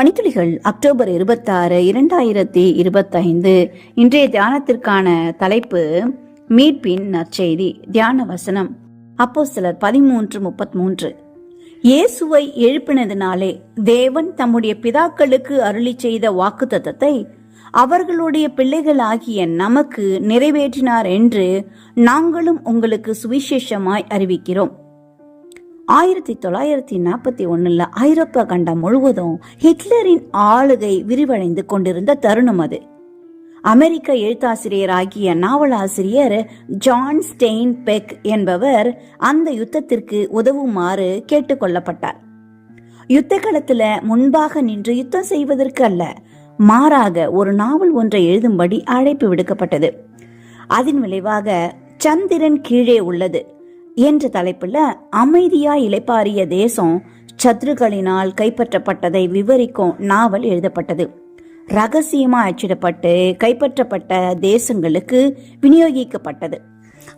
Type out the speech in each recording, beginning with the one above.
பனித்துளிகள் October இருபத்தாறு இரண்டாயிரத்தி இருபத்தைந்து. இன்றைய தியானத்திற்கான தலைப்பு மீட்பின் நற்செய்தி தியான வசனம். அப்போ சிலர் பதிமூன்று முப்பத்தி மூன்று இயேசுவை எழுப்பினதினாலே தேவன் தம்முடைய பிதாக்களுக்கு அருளி செய்த வாக்குத்தத்தத்தை அவர்களுடைய பிள்ளைகளாகிய நமக்கு நிறைவேற்றினார் என்று நாங்களும் உங்களுக்கு சுவிசேஷமாய் அறிவிக்கிறோம். ஆயிரத்தி தொள்ளாயிரத்தி நாற்பத்தி ஒன்றில் ஐரோப்பா கண்டம் முழுவதும் ஹிட்லரின் ஆளுகை விரிவடைந்து கொண்டிருந்த தருணம் அது. அமெரிக்க எழுத்தாசிரியராகிய நாவலாசிரியர் ஜான் ஸ்டெயின் பெக் என்பவர் அந்த யுத்தத்திற்கு உதவுமாறு கேட்டுக்கொள்ளப்பட்டார் யுத்த களத்துல முன்பாக நின்று யுத்தம் செய்வதற்கு அல்ல மாறாக ஒரு நாவல் ஒன்றை எழுதும்படி அழைப்பு விடுக்கப்பட்டது. அதன் விளைவாக சந்திரன் கீழே உள்ளது. என்ற தலைப்புல அமைதியா இளைப்பாறிய தேசம் சத்ருகளினால் கைப்பற்றப்பட்டதை விவரிக்கும் நாவல் எழுதப்பட்டது. ரகசியமா அச்சிடப்பட்டு கைப்பற்றப்பட்ட தேசங்களுக்கு விநியோகிக்கப்பட்டது.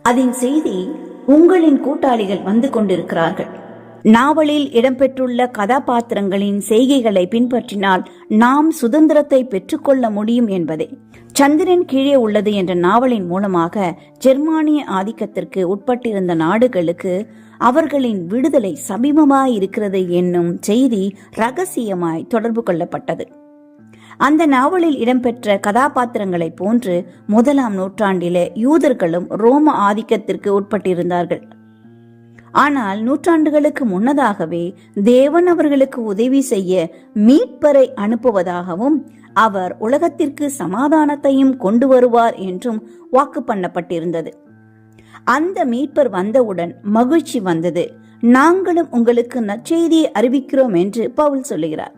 அதன் செய்தி உங்களின் கூட்டாளிகள் வந்து கொண்டிருக்கிறார்கள். நாவலில் இடம்பெற்றுள்ள கதாபாத்திரங்களின் செய்கைகளை பின்பற்றினால் நாம் சுதந்திரத்தை பெற்றுக்கொள்ள முடியும் என்பதே. சந்திரன் கீழே உள்ளது என்ற நாவலின் மூலமாக ஜெர்மானிய ஆதிக்கத்திற்கு உட்பட்டிருந்த நாடுகளுக்கு அவர்களின் விடுதலை சமீபமாயிருக்கிறது என்னும் செய்தி ரகசியமாய் தொடர்பு கொள்ளப்பட்டது. அந்த நாவலில் இடம்பெற்ற கதாபாத்திரங்களை போன்று முதலாம் நூற்றாண்டிலே யூதர்களும் ரோம ஆதிக்கத்திற்கு உட்பட்டிருந்தார்கள். ஆனால் நூற்றாண்டுகளுக்கு முன்னதாகவே தேவன் அவர்களுக்கு உதவி செய்ய மீட்பரை அனுப்புவதாகவும் அவர் உலகத்திற்கு சமாதானத்தையும் கொண்டு வருவார் என்றும் வாக்கு பண்ணப்பட்டிருந்தது. அந்த மீட்பர் வந்தவுடன் மகிழ்ச்சி வந்தது. நாங்களும் உங்களுக்கு நற்செய்தியை அறிவிக்கிறோம் என்று பவுல் சொல்லுகிறார்.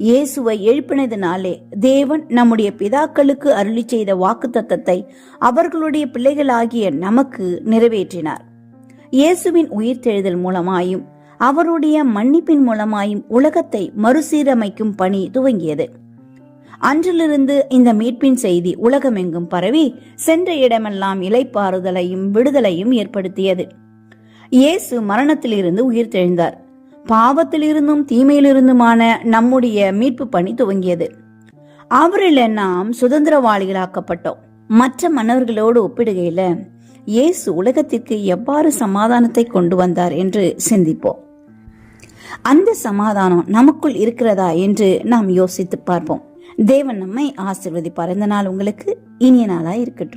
இயேசுவை எழுப்பினதினாலே தேவன் நம்முடைய பிதாக்களுக்கு அருளி செய்த வாக்கு தத்தத்தை அவர்களுடைய பிள்ளைகளாகிய நமக்கு நிறைவேற்றினார். இயேசுவின் உயிர்த்தெழுதல் மூலமாயும் அவருடைய மன்னிப்பின் மூலமாயும் உலகத்தை மறுசீரமைக்கும் பணி துவங்கியது. அன்றிலிருந்து இந்த மீட்பின் செய்தி உலகமெங்கும் பரவி சென்ற இடமெல்லாம் இலைப்பாறுதலையும் விடுதலையும் ஏற்படுத்தியது. இயேசு மரணத்திலிருந்து உயிர்த்தெழுந்தார். பாவத்திலிருந்தும் தீமையிலிருந்துமான நம்முடைய மீட்பு பணி துவங்கியது. அவரில் நாம் சுதந்திரவாளிகளாக்கப்பட்டோம். மற்ற மன்னர்களோடு ஒப்பிடுகையில இயேசு உலகத்திற்கு எவ்வாறு சமாதானத்தை கொண்டு வந்தார் என்று சிந்திப்போம். அந்த சமாதானம் நமக்குள் இருக்கிறதா என்று நாம் யோசித்து பார்ப்போம். தேவன் நம்மை ஆசிர்வதிப்பார். இந்த நாள் உங்களுக்கு இனிய நாளாக இருக்கட்டும்.